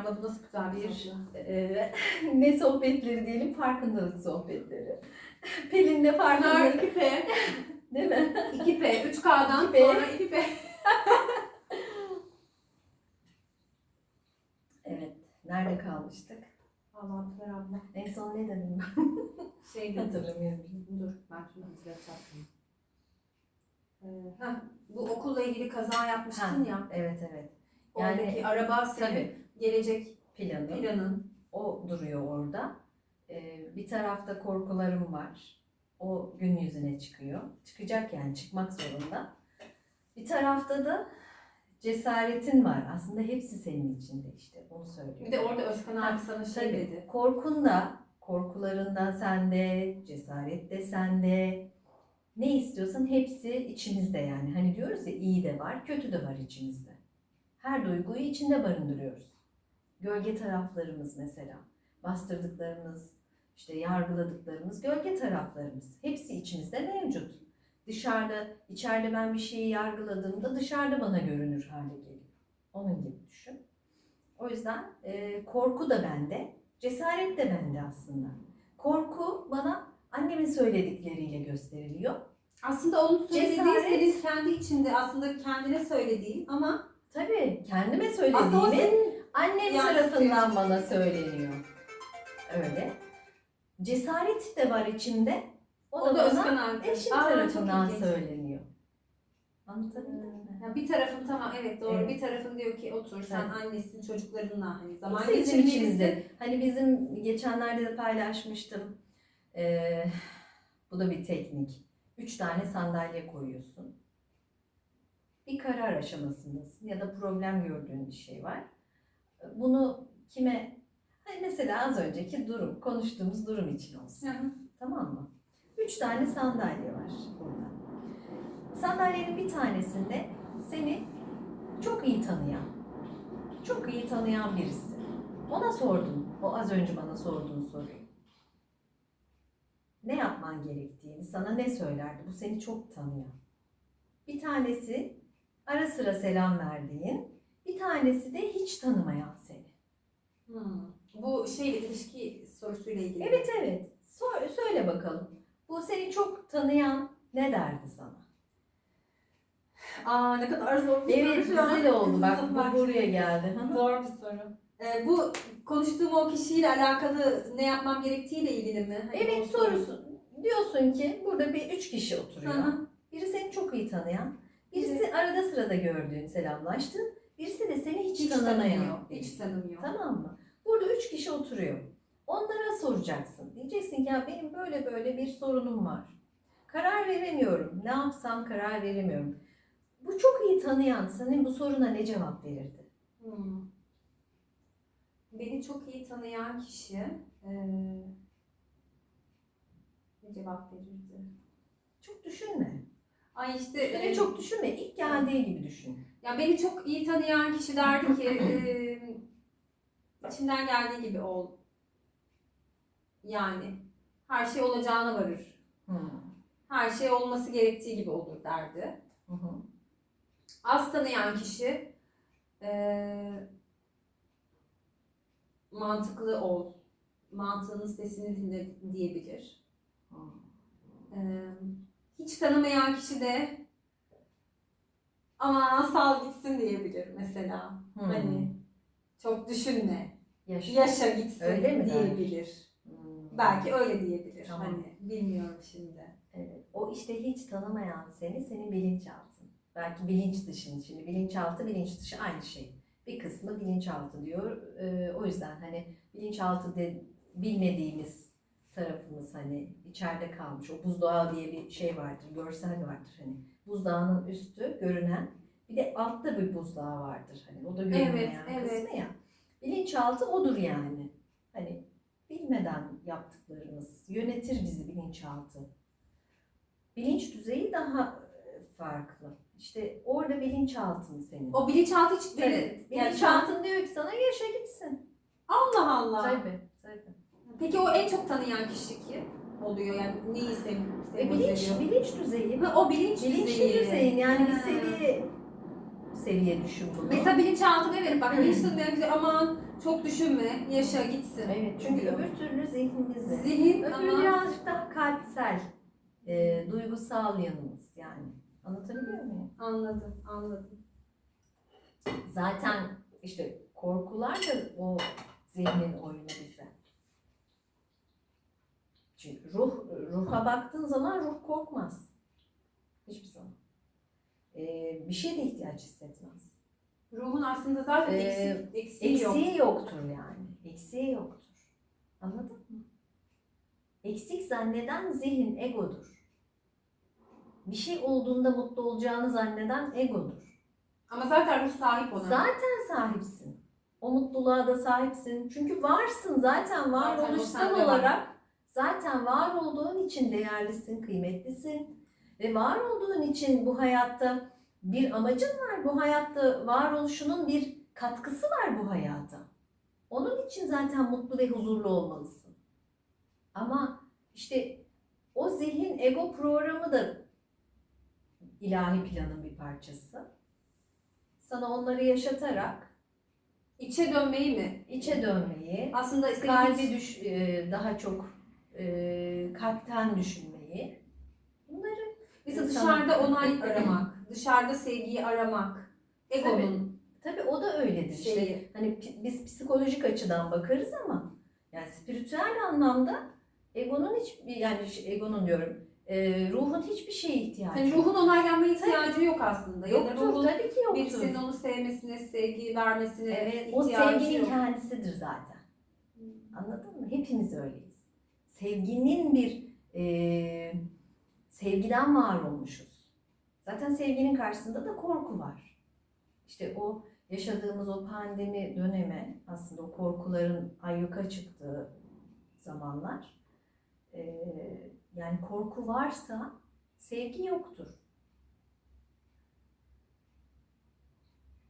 abla bu nasıl güzel bir tatlı. e, ne sohbetleri diyelim farkındalık sohbetleri. Pelin'le Bunlar farkındalık 2P, değil mi? 2P, 3K'dan 2P. sonra 2P. Evet. Nerede kalmıştık? Allah Pınar abla. En son ne dedim Şey ben? dedi. Hatırlamıyorum. Dur ben şunu hatırlatacaktım. Ee, heh, bu okulla ilgili kaza yapmıştın Ha, ya. Evet evet. Oradaki Yani- araba senin Tabii gelecek planı. planın. O duruyor orada. Ee, bir tarafta korkularım var. O gün yüzüne çıkıyor. Çıkacak yani çıkmak zorunda. Bir tarafta da cesaretin var. Aslında hepsi senin içinde işte. Onu söylüyor. Bir de orada Özkan abi sana şey Tabii. dedi. Korkun da, korkuların da sende, cesaret de sende. Ne istiyorsan hepsi içimizde yani. Hani diyoruz ya iyi de var, kötü de var içimizde. Her duyguyu içinde barındırıyoruz. Gölge taraflarımız mesela. Bastırdıklarımız, işte yargıladıklarımız gölge taraflarımız. Hepsi içimizde mevcut. Dışarıda, içeride ben bir şeyi yargıladığımda dışarıda bana görünür hale geliyor. Onun gibi düşün. O yüzden e, korku da bende, cesaret de bende aslında. Korku bana annemin söyledikleriyle gösteriliyor. Aslında onun söylediği Cesaret. senin kendi içinde aslında kendine söylediğin ama Tabii kendime aslında o söylediğimi senin annem yansıtıyor. tarafından bana söyleniyor. Öyle. Cesaret de var içimde. O, o da da bana Özkan abi. eşim Aa, tarafından söyleniyor. Anlatabildim mi? Ya bir tarafın tamam evet doğru Evet. bir tarafın diyor ki otur sen Evet. annesin çocuklarınla hani zaman geçirmelisin. Hani bizim geçenlerde de paylaşmıştım. Ee, bu da bir teknik. Üç tane sandalye koyuyorsun. Bir karar aşamasındasın ya da problem gördüğün bir şey var. Bunu kime, hani mesela az önceki durum, konuştuğumuz durum için olsun. Hı hı. Tamam mı? Üç tane sandalye var burada. Sandalyenin bir tanesinde seni çok iyi tanıyan, çok iyi tanıyan birisi. Ona sordun, o az önce bana sorduğun soruyu. Ne yapman gerektiğini, sana ne söylerdi? Bu seni çok tanıyan. Bir tanesi ara sıra selam verdiğin, bir tanesi de hiç tanımayan seni. Hmm. Bu şey ilişki sorusuyla ilgili. Evet evet. Sor, söyle bakalım. Bu seni çok tanıyan ne derdi sana? Aa ne kadar zor bir Evet soru güzel oldu. Bak bu buraya geldi. Zor bir soru. Ee, bu konuştuğum o kişiyle alakalı ne yapmam gerektiğiyle ilgili mi? Hani Evet o soru- sorusu. Diyorsun ki burada bir üç kişi oturuyor. hı. Biri seni çok iyi tanıyan, birisi arada sırada gördüğün, selamlaştığın, birisi de seni hiç, Hiç tanımıyor. Hiç tanımıyor. Tamam mı? Burada üç kişi oturuyor. Onlara soracaksın. Diyeceksin ki ya benim böyle böyle bir sorunum var. Karar veremiyorum. Ne yapsam karar veremiyorum. Bu çok iyi tanıyan senin bu soruna ne cevap verirdi? Hmm. Beni çok iyi tanıyan kişi eee, ne cevap verirdi? Çok düşünme. Ay işte Üstüne eee, çok düşünme. İlk geldiği gibi düşün. Ya beni çok iyi tanıyan kişi derdi ki içinden geldiği gibi ol. Yani her şey olacağına varır. Her şey olması gerektiği gibi olur derdi. Hı hı. Az tanıyan kişi eee, mantıklı ol. Mantığının sesini dinle diyebilir. Eee, hiç tanımayan kişi de aman sal gitsin diyebilir mesela. Hı. Hani çok düşünme. Yaşa. Yaşa gitsin Öyle mi diyebilir. Hmm. Belki öyle diyebilir. Tamam. Hani bilmiyorum şimdi. Evet. O işte hiç tanımayan seni, senin bilinçaltın. Belki bilinç dışın. Şimdi bilinçaltı, bilinç dışı aynı şey. Bir kısmı bilinçaltı diyor. Ee, o yüzden hani bilinçaltı de, bilmediğimiz tarafımız hani içeride kalmış. O buzdağı diye bir şey vardır, görsel vardır hani. Buzdağının üstü görünen, bir de altta bir buzdağı vardır hani. O da görünmeyen Evet, evet. kısmı ya. Bilinçaltı odur yani. Hani bilmeden yaptıklarımız yönetir bizi bilinçaltı. Bilinç düzeyi daha e, farklı. İşte orada bilinçaltın senin. O bilinçaltı hiç Tabii. beni... Yani Bilinçaltın diyor ki sana yaşa gitsin. Allah Allah. Tabii, tabii. Peki o en çok tanıyan kişi kim oluyor? Yani neyi sev E bilinç, bilinç düzeyi. Ha, o bilinç Bilinçli düzeyi. düzeyin yani bir seviye seviye düşün bunu. Mesela bilinçaltına evet bak bilinçaltına bize aman çok düşünme, yaşa gitsin. Evet çünkü diyor. öbür türlü zihnimizde. Zihin ama birazcık daha kalpsel, e, duygusal yanımız yani. Anlatabiliyor muyum? anladım, anladım. Zaten işte korkular da o zihnin oyunu bize. Çünkü ruh, ruha baktığın zaman ruh korkmaz. Hiçbir zaman. Ee, bir şeye de ihtiyaç hissetmez. Ruhun aslında zaten Ee, eksik, eksiği yok. Eksiği yoktur yani. Eksiği yoktur. Anladın mı? Eksik zanneden zihin egodur. Bir şey olduğunda mutlu olacağını zanneden egodur. Ama zaten ruh sahip ona. Zaten sahipsin. O mutluluğa da sahipsin. Çünkü varsın zaten Zaten o varoluşsal sende var. Zaten var olduğun için değerlisin, kıymetlisin. Ve var olduğun için bu hayatta bir amacın var. Bu hayatta varoluşunun bir katkısı var bu hayata. Onun için zaten mutlu ve huzurlu olmalısın. Ama işte o zihin ego programı da ilahi planın bir parçası. Sana onları yaşatarak İçe dönmeyi mi? içe dönmeyi, Aslında kalbi düş, e, daha çok e, kalpten düşünmeyi. Bunları mesela dışarıda onay aramak, dışarıda sevgiyi aramak. Egonun tabii o da öyledir. İşte şeyi. hani pi- biz psikolojik açıdan bakarız ama yani spiritüel anlamda egonun hiç yani egonun diyorum e, ruhun hiçbir şeye ihtiyacı Hani yok. ruhun onaylanmaya ihtiyacı yok aslında. Ya da Yoktur ruhun tabii ki yoktur. birisinin onu sevmesine, sevgi vermesine Evet, o ihtiyacı sevginin yok. kendisidir zaten. Anladın mı? Hepimiz öyleyiz. Sevginin bir e, sevgiden var olmuşuz. Zaten sevginin karşısında da korku var. İşte o yaşadığımız o pandemi dönemi aslında o korkuların ayyuka çıktığı zamanlar. E, yani korku varsa sevgi yoktur.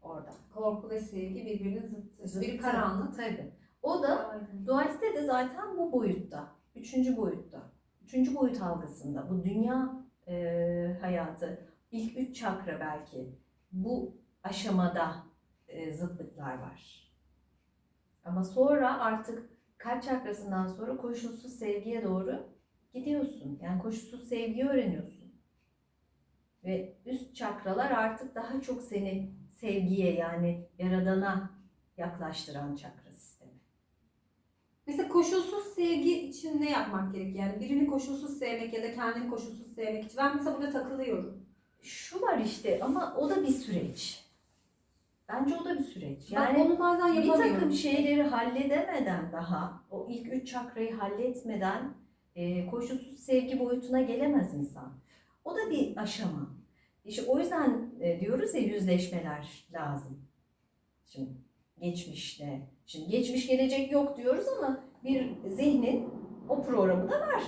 Orada. Korku ve sevgi birbirinin zıttı. Biri karanlık. Tabii. O da Aynen. Dualite de zaten bu boyutta. Üçüncü boyutta. Üçüncü boyut algısında. Bu dünya e, hayatı, ilk üç çakra belki. Bu aşamada e, zıtlıklar var. Ama sonra artık kalp çakrasından sonra koşulsuz sevgiye doğru gidiyorsun. Yani koşulsuz sevgiyi öğreniyorsun. Ve üst çakralar artık daha çok seni sevgiye yani yaradana yaklaştıran çakra sistemi. Mesela koşulsuz sevgi için ne yapmak gerekiyor? Yani birini koşulsuz sevmek ya da kendini koşulsuz sevmek için. Ben mesela burada takılıyorum. Şu var işte ama o da bir süreç. Bence o da bir süreç. Yani Yani onu bazen bir takım şeyleri halledemeden daha, o ilk üç çakrayı halletmeden e, koşulsuz sevgi boyutuna gelemez insan. O da bir aşama. İşte o yüzden e, diyoruz ya yüzleşmeler lazım. Şimdi geçmişle, şimdi geçmiş gelecek yok diyoruz ama bir zihnin o programı da var.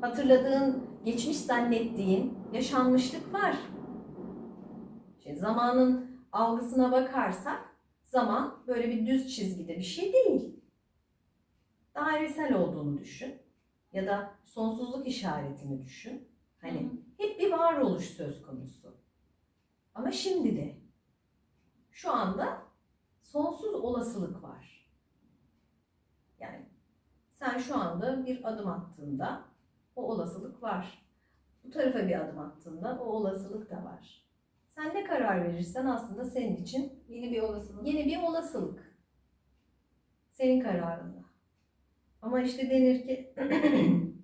Hatırladığın, geçmiş zannettiğin yaşanmışlık var. Şimdi zamanın algısına bakarsak zaman böyle bir düz çizgide bir şey değil. Dairesel olduğunu düşün. Ya da sonsuzluk işaretini düşün. Hani hep bir varoluş söz konusu. Ama şimdi de şu anda sonsuz olasılık var. Yani sen şu anda bir adım attığında o olasılık var. Bu tarafa bir adım attığında o olasılık da var. Sen ne karar verirsen aslında senin için Yeni bir olasılık. yeni bir olasılık. Senin kararında. Ama işte denir ki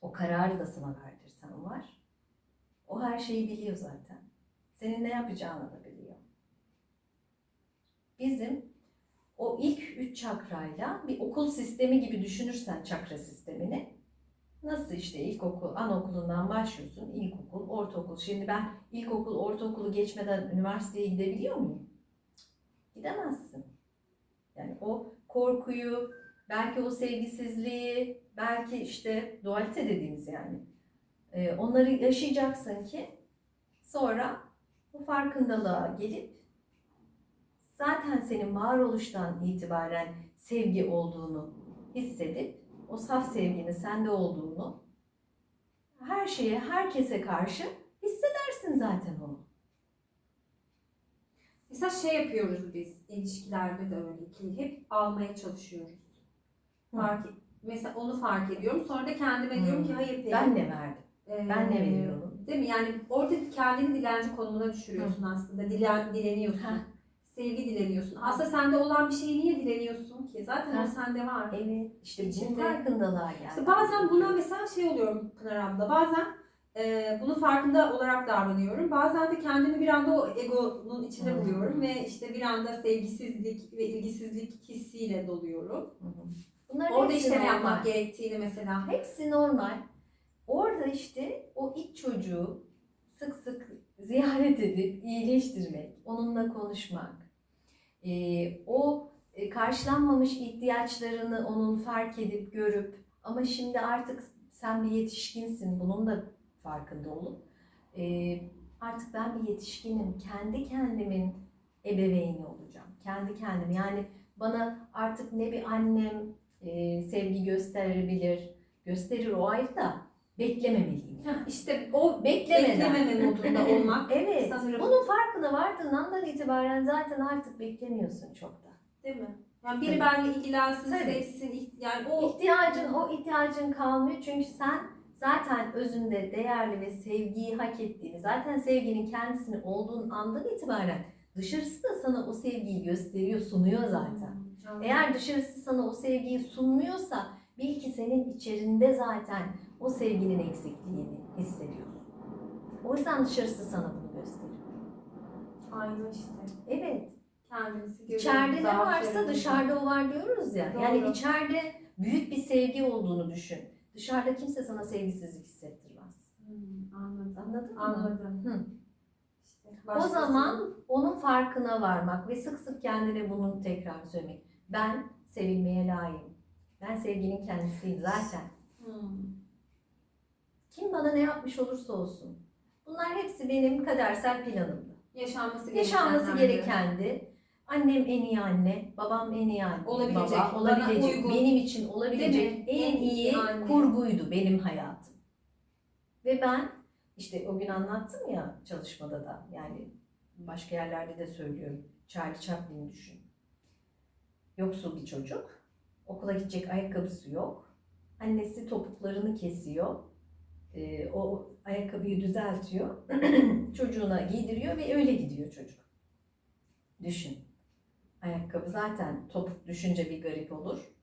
o kararı da sana verdirten var. O her şeyi biliyor zaten. Senin ne yapacağını da biliyor. Bizim o ilk üç çakrayla bir okul sistemi gibi düşünürsen çakra sistemini nasıl işte ilkokul, anaokulundan başlıyorsun, ilkokul, ortaokul. Şimdi ben ilkokul, ortaokulu geçmeden üniversiteye gidebiliyor muyum? Gidemezsin. Yani o korkuyu, belki o sevgisizliği, belki işte dualite dediğimiz yani. e, onları yaşayacaksın ki sonra bu farkındalığa gelip zaten senin varoluştan itibaren sevgi olduğunu hissedip o saf sevginin sende olduğunu her şeye, herkese karşı hissedersin zaten onu. Mesela şey yapıyoruz biz ilişkilerde de öyle ki hep almaya çalışıyoruz. Hı. Fark, mesela onu fark ediyorum. Sonra da kendime diyorum Hı. ki hayır Pelin. Ben ne verdim? Ee, Ben ne veriyorum? Değil mi? Yani orada kendini dilenci konumuna düşürüyorsun aslında. Dilen, dileniyorsun. Heh. Sevgi dileniyorsun. Aslında sende olan bir şeyi niye dileniyorsun ki? Zaten o Heh. sende var. Evet. İşte bu İçinde- farkındalığa geldi. İşte bazen buna mesela şey oluyorum Pınar abla. Bazen e, bunun farkında olarak davranıyorum. Bazen de kendimi bir anda o egonun içine Hı. buluyorum ve işte bir anda sevgisizlik ve ilgisizlik hissiyle doluyorum. Hı. Bunların Orada ne normal. yapmak gerektiğini mesela. Hepsi normal. Orada işte o iç çocuğu sık sık ziyaret edip iyileştirmek, onunla konuşmak, ee, o e, karşılanmamış ihtiyaçlarını onun fark edip görüp ama şimdi artık sen bir yetişkinsin, bunun da farkında olup ee, artık ben bir yetişkinim, kendi kendimin ebeveyni olacağım. Kendi kendim yani bana artık ne bir annem e, sevgi gösterebilir, gösterir o ayrı da beklememeliyim. Heh, işte o Beklemeden. beklememe modunda olmak Evet, sanırım. bunun farkına vardığın andan itibaren zaten artık beklemiyorsun çok da. değil mi? Yani biri benimle ilgilensin, Tabii. sevsin, yani o İhtiyacın, o ihtiyacın kalmıyor çünkü sen zaten özünde değerli ve sevgiyi hak ettiğini, zaten sevginin kendisini olduğun andan itibaren dışarısı da sana o sevgiyi gösteriyor, sunuyor zaten. Anladım. Eğer dışarısı sana o sevgiyi sunmuyorsa bil ki senin içerinde zaten o sevginin eksikliğini hissediyorsun. O yüzden dışarısı sana bunu gösteriyor. Aynen işte. Evet. Görüyoruz. İçeride ne varsa dışarıda o var diyoruz ya. Yani Doğru. içeride büyük bir sevgi olduğunu düşün. Dışarıda kimse sana sevgisizlik hissettirmez. Hmm, anladım. Anladın mı? Anladım. Hı. İşte O zaman onun farkına varmak ve sık sık kendine bunu tekrar söylemek. Ben sevilmeye layığım. Ben sevginin kendisiyim zaten. Hmm. Kim bana ne yapmış olursa olsun. Bunlar hepsi benim kadersel planımdı. yaşanması Yaşanması gerekendi. Annem en iyi anne, babam en iyi anne, Olabilecek, baba, olabilecek, uygun. benim için olabilecek en iyi anne. kurguydu benim hayatım. Ve ben işte o gün anlattım ya çalışmada da yani başka yerlerde de söylüyorum. Charlie Chaplin'i düşün. Yoksul bir çocuk. Okula gidecek ayakkabısı yok. Annesi topuklarını kesiyor. Ee, o ayakkabıyı düzeltiyor. Çocuğuna giydiriyor ve öyle gidiyor çocuk. Düşün. Ayakkabı zaten topuk düşünce bir garip olur.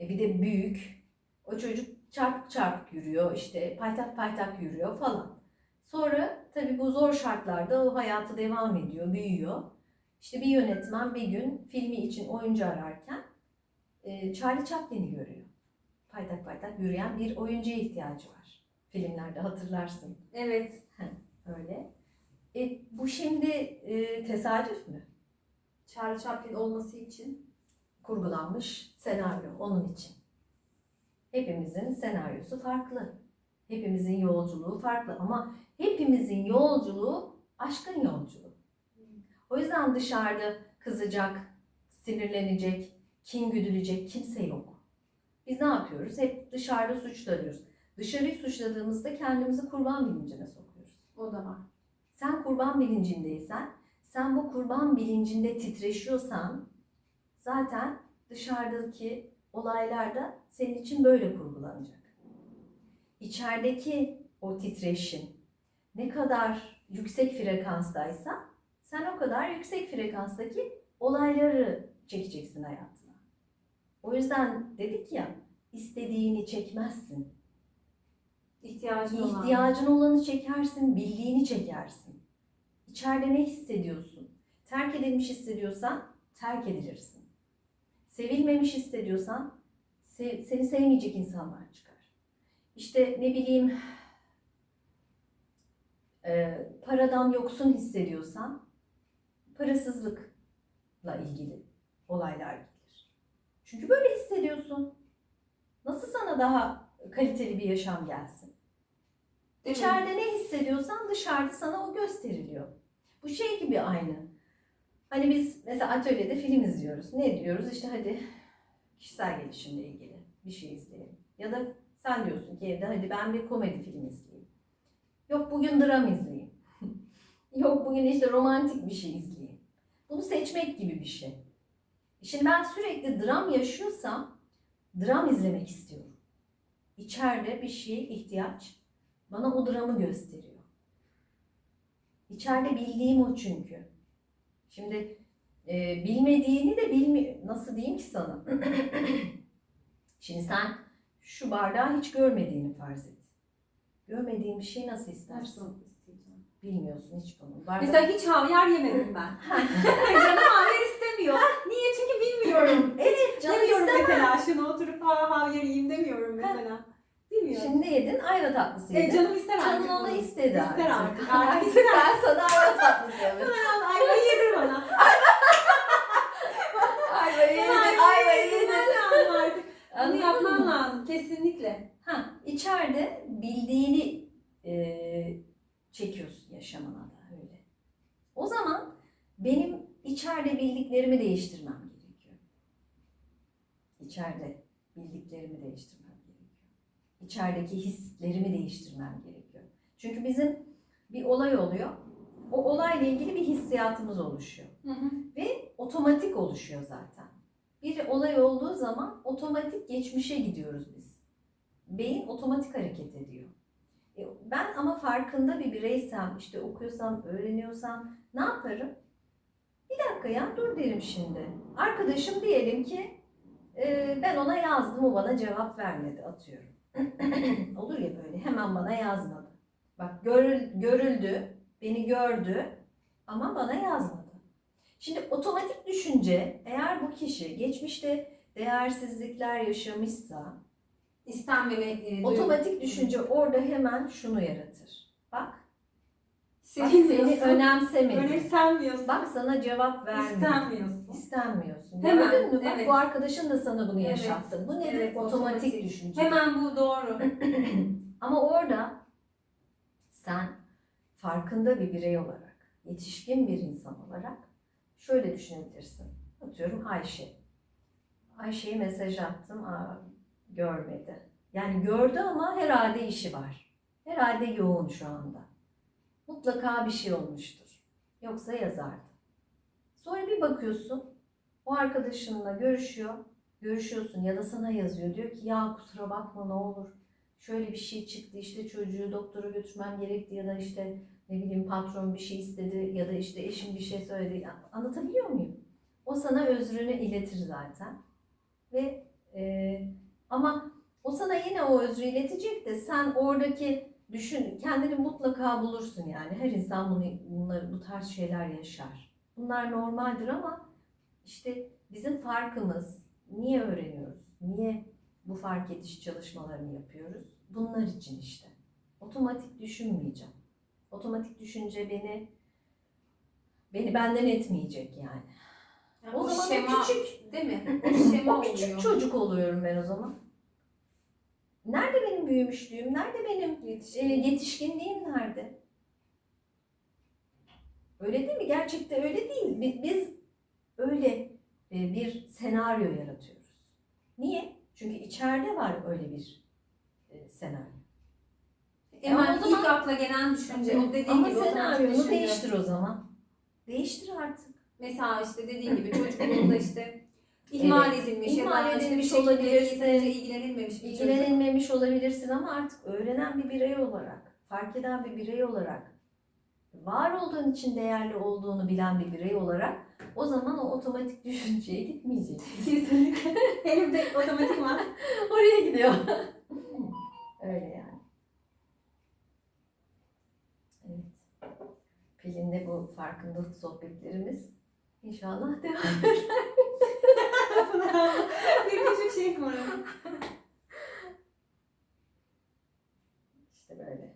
E bir de büyük. O çocuk çarpık çarpık yürüyor işte paytak paytak yürüyor falan. Sonra tabii bu zor şartlarda o hayatı devam ediyor, büyüyor. İşte bir yönetmen bir gün filmi için oyuncu ararken e, Charlie Chaplin'i görüyor. Paytak paytak yürüyen bir oyuncuya ihtiyacı var. Filmlerde hatırlarsın Evet. öyle. E, bu şimdi e, tesadüf mü? Charlie Chaplin olması için Kurgulanmış senaryo onun için. Hepimizin senaryosu farklı. Hepimizin yolculuğu farklı ama hepimizin yolculuğu aşkın yolculuğu. O yüzden dışarıda kızacak, sinirlenecek, kin güdülecek kimse yok. Biz ne yapıyoruz? Hep dışarıda suç arıyoruz. Dışarıyı suçladığımızda kendimizi kurban bilincine sokuyoruz. o da var. Sen kurban bilincindeysen, sen bu kurban bilincinde titreşiyorsan zaten dışarıdaki olaylar da senin için böyle kurgulanacak. İçerideki o titreşim ne kadar yüksek frekanstaysa sen o kadar yüksek frekanstaki olayları çekeceksin hayatına. O yüzden dedik ya istediğini çekmezsin. İhtiyacın olan. İhtiyacın olanı çekersin, bildiğini çekersin. İçeride ne hissediyorsun? Terk edilmiş hissediyorsan terk edilirsin. Sevilmemiş hissediyorsan se- seni sevmeyecek insanlar çıkar. İşte ne bileyim e, paradan yoksun hissediyorsan parasızlıkla ilgili olaylar gelir. Çünkü böyle hissediyorsun. Nasıl sana daha kaliteli bir yaşam gelsin? Değil mi? İçeride ne hissediyorsan dışarıda sana o gösteriliyor. Bu şey gibi aynı. Hani biz mesela atölyede film izliyoruz. Ne diyoruz? İşte hadi kişisel gelişimle ilgili bir şey izleyelim. Ya da sen diyorsun ki evde hadi ben bir komedi filmi izleyeyim. Yok bugün dram izleyeyim. Yok bugün işte romantik bir şey izleyeyim. Bunu seçmek gibi bir şey. Şimdi ben sürekli dram yaşıyorsam dram izlemek istiyorum. İçeride bir şeye ihtiyaç bana o dramı gösteriyor. İçeride bildiğim o çünkü. Şimdi e, bilmediğini de bilmi nasıl diyeyim ki sana? Şimdi sen şu bardağı hiç görmediğini farz et. Görmediğin bir şeyi nasıl istersin? Bilmiyorsun hiç bunu. Bardak... Mesela hiç havyar yemedim ben. Canım havyar istemiyor. Niye? Çünkü bilmiyorum. evet canım Demiyorum istemez. mesela şunu oturup ha demiyorum mesela. Bilmiyorum. Şimdi yedin ayva tatlısı yedin. E, canım ister artık. Canın onu istedi İster artık. Artık Artık ister ben sana ayva tatlısı. Hemen al ayvayı yedir bana. ayva Hemen ayva artık. Bunu yapman lazım. Kesinlikle. Ha, içeride bildiğini e, çekiyorsun yaşamına da öyle. O zaman benim içeride bildiklerimi değiştirmem gerekiyor. İçeride bildiklerimi değiştirmem. İçerideki hislerimi değiştirmem gerekiyor. Çünkü bizim bir olay oluyor. O olayla ilgili bir hissiyatımız oluşuyor. Hı hı. Ve otomatik oluşuyor zaten. Bir olay olduğu zaman otomatik geçmişe gidiyoruz biz. Beyin otomatik hareket ediyor. E, Ben ama farkında bir bireysem, işte okuyorsam, öğreniyorsam ne yaparım? Bir dakika ya dur derim şimdi. Arkadaşım diyelim ki e, ben ona yazdım o bana cevap vermedi atıyorum. Olur ya böyle hemen bana yazmadı. Bak görül, görüldü, beni gördü ama bana yazmadı. Şimdi otomatik düşünce eğer bu kişi geçmişte değersizlikler yaşamışsa İstenmeme e, otomatik düşünce orada hemen şunu yaratır. Bak, seni Sevilmiyorsun. önemsemedi. Önemsenmiyorsun. Bak sana cevap vermedi. İstenmiyorsun. İstenmiyorsun. Hemen, Gördün mü? Bak evet. bu arkadaşın da sana bunu Evet, yaşattı. Bu nedir? evet, otomatik, otomatik. düşünce. Hemen bu doğru. Ama orada sen farkında bir birey olarak, yetişkin bir insan olarak şöyle düşünebilirsin. Atıyorum Ayşe. Ayşe'ye mesaj attım, aa, görmedi. Yani gördü ama herhalde işi var. Herhalde yoğun şu anda. Mutlaka bir şey olmuştur. Yoksa yazardı. Sonra bir bakıyorsun, o arkadaşınla görüşüyor, görüşüyorsun ya da sana yazıyor. Diyor ki ya kusura bakma ne olur şöyle bir şey çıktı işte çocuğu doktora götürmem gerekti ya da işte ne bileyim patron bir şey istedi ya da işte eşim bir şey söyledi. Anlatabiliyor muyum? O sana özrünü iletir zaten. Ve e, ama o sana yine o özrü iletecek de sen oradaki düşün kendini mutlaka bulursun yani. Her insan bunu bunları bu tarz şeyler yaşar. Bunlar normaldir ama işte bizim farkımız niye öğreniyoruz? Niye bu fark ediş çalışmalarını yapıyoruz. Bunlar için işte. Otomatik düşünmeyeceğim. Otomatik düşünce beni beni benden etmeyecek yani. Yani O zaman o şema, küçük- değil mi? O şema o küçük oluyor. çocuk oluyorum ben o zaman. Nerede benim büyümüşlüğüm? Nerede benim e, yetişkinliğim nerede? Öyle değil mi? Gerçekte öyle değil. Bi- Biz öyle e, bir senaryo yaratıyoruz. Niye? Çünkü içeride var öyle bir e, senaryo. Hemen Ama o zaman- ilk akla gelen düşünce. O dediğin Ama gibi senaryonu değiştir o zaman. Değiştir artık. Mesela işte dediğin gibi çocukluğunda işte ihmal Evet, edilmiş ihmal ya da edilmiş olabilirsin. yeterince ilgilenilmemiş bir çocuk. İlgilenilmemiş olabilirsin ama artık öğrenen bir birey olarak, fark eden bir birey olarak, var olduğun için değerli olduğunu bilen bir birey olarak o zaman o otomatik düşünceye gitmeyecek. Kesinlikle. Elimde otomatik var. Oraya gidiyor. Öyle yani. Evet. Pelin'le bu farkındalık sohbetlerimiz inşallah devam bir küçük şey kuralım. İşte böyle.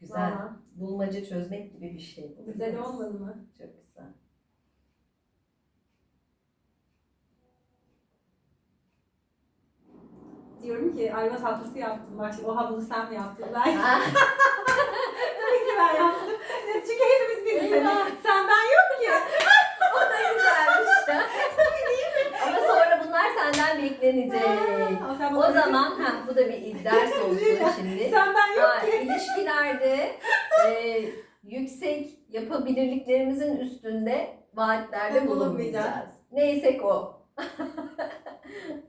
Güzel. Valla Bulmaca çözmek gibi bir şey. bu. güzel olmadı mı? Çok güzel. Diyorum ki ayva tatlısı yaptım. Bak şimdi oha bunu sen mi yaptın? Ben tabii ki ben yaptım. Çünkü hepimiz biziz. Eyvah. Hani sen ben yok ki. o da güzelmiş. Ama sonra bunlar senden beklenecek. Aa, sen O zaman ha, bu da bir ders olsun şimdi. Sen ben yok Ha, ki. ilişkilerde e, yüksek yapabilirliklerimizin üstünde vaatlerde bulunmayacağız. Neysek o.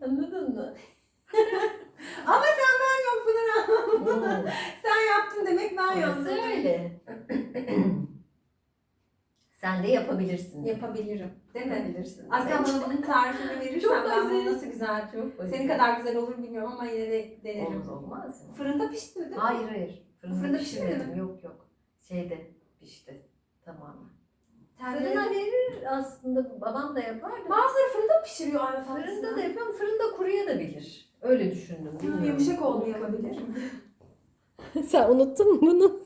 Anladın mı? Ama sen ben yok Pınar abla. Hmm. Sen yaptın demek ben Orası yaptım. öyle. Sen de yapabilirsin. Yapabilirim. Değil mi? Yapabilirsin. Aslında bana bunun tarifini verirsen ben bunu nasıl güzel. Çok basit. Senin kadar güzel olur bilmiyorum ama yine de denerim. Olur olmaz mı? Fırında pişti mi değil mi? Hayır hayır. Fırında, Fırında pişmedi pişirmedim. Yok yok. Şeyde pişti. Tamamen. Fırına verir aslında babam da yapar da. Bazıları fırında pişiriyor tatlısını? Fırında da yapıyorum. Fırında kuruya da bilir. Öyle düşündüm. Bilmiyorum. Yumuşak olmayabilir. Sen unuttun mu bunu?